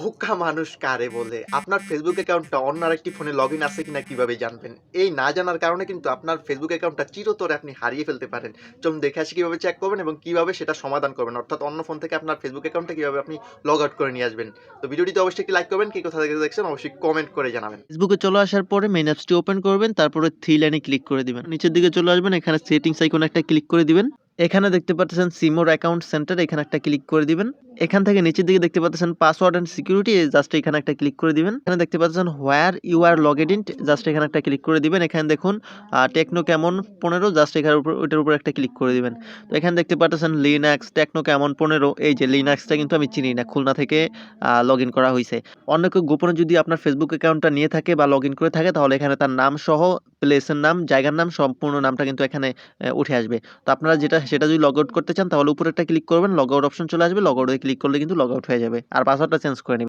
বোকা মানুষ কারে বলে? আপনার ফেসবুক অ্যাকাউন্টটা অন্য আরেকটি ফোনে লগ ইন আছে কিনা কীভাবে জানবেন? এই না জানার কারণে কিন্তু আপনার ফেসবুক অ্যাকাউন্টটা চিরতরে আপনি হারিয়ে ফেলতে পারেন। চলুন দেখে আসি কীভাবে চেক করবেন এবং কীভাবে সেটা সমাধান করবেন। অর্থাৎ অন্য ফোন থেকে আপনার ফেসবুক অ্যাকাউন্টটা কীভাবে আপনি লগ আউট করে নিয়ে আসবেন। তো ভিডিওটিতে অবশ্যই একটি লাইক করবেন, কি কোথা থেকে দেখছেন অবশ্যই কমেন্ট করে জানাবেন। ফেসবুকে চলে আসার পরে মেইন অ্যাপসটি ওপেন করবেন, তারপরে থ্রি লাইনে ক্লিক করে দিবেন। নিচের দিকে চলে আসবেন, এখানে সেটিংস আইকনে একটা ক্লিক করে দিবেন। এখানে দেখতে পাচ্ছেন সিমোর অ্যাকাউন্ট সেন্টার এখানে একটা ক্লিক করে দিবেন। এখান থেকে নিচের দিকে দেখতে পাচ্ছেন পাসওয়ার্ড এন্ড সিকিউরিটি জাস্ট এখানে একটা ক্লিক করে দিবেন। এখানে দেখতে পাচ্ছেন where you are logged in just এখানে একটা ক্লিক করে দিবেন। এখানে দেখুন টেকনো কেমন পনেরো জাস্ট এখানে উপর, ওইটার উপর একটা ক্লিক করে দিবেন। তো এখানে দেখতে পাচ্ছেন লিনাক্স টেকনো কেমন পনেরো, এই যে লিনাক্সটা কিন্তু আমি চিনি না, খুলনা থেকে লগ ইন করা হয়েছে অন্য কেউ গোপনে যদি আপনার ফেসবুক অ্যাকাউন্টটা নিয়ে থাকে বা লগ ইন করে থাকে, তাহলে এখানে তার নাম সহ প্লেসের নাম, জায়গার নাম, সম্পূর্ণ নামটা কিন্তু এখানে উঠে আসবে। তো আপনারা যেটা, সেটা যদি লগ আউট করতে চান, তাহলে উপরে একটা ক্লিক করবেন লগ আউট অপশন চলে আসবে লগ আউটে ক্লিক করলে কিন্তু লগ আউট হয়ে যাবে। আর পাসওয়ার্ডটা চেঞ্জ করে নেবেন।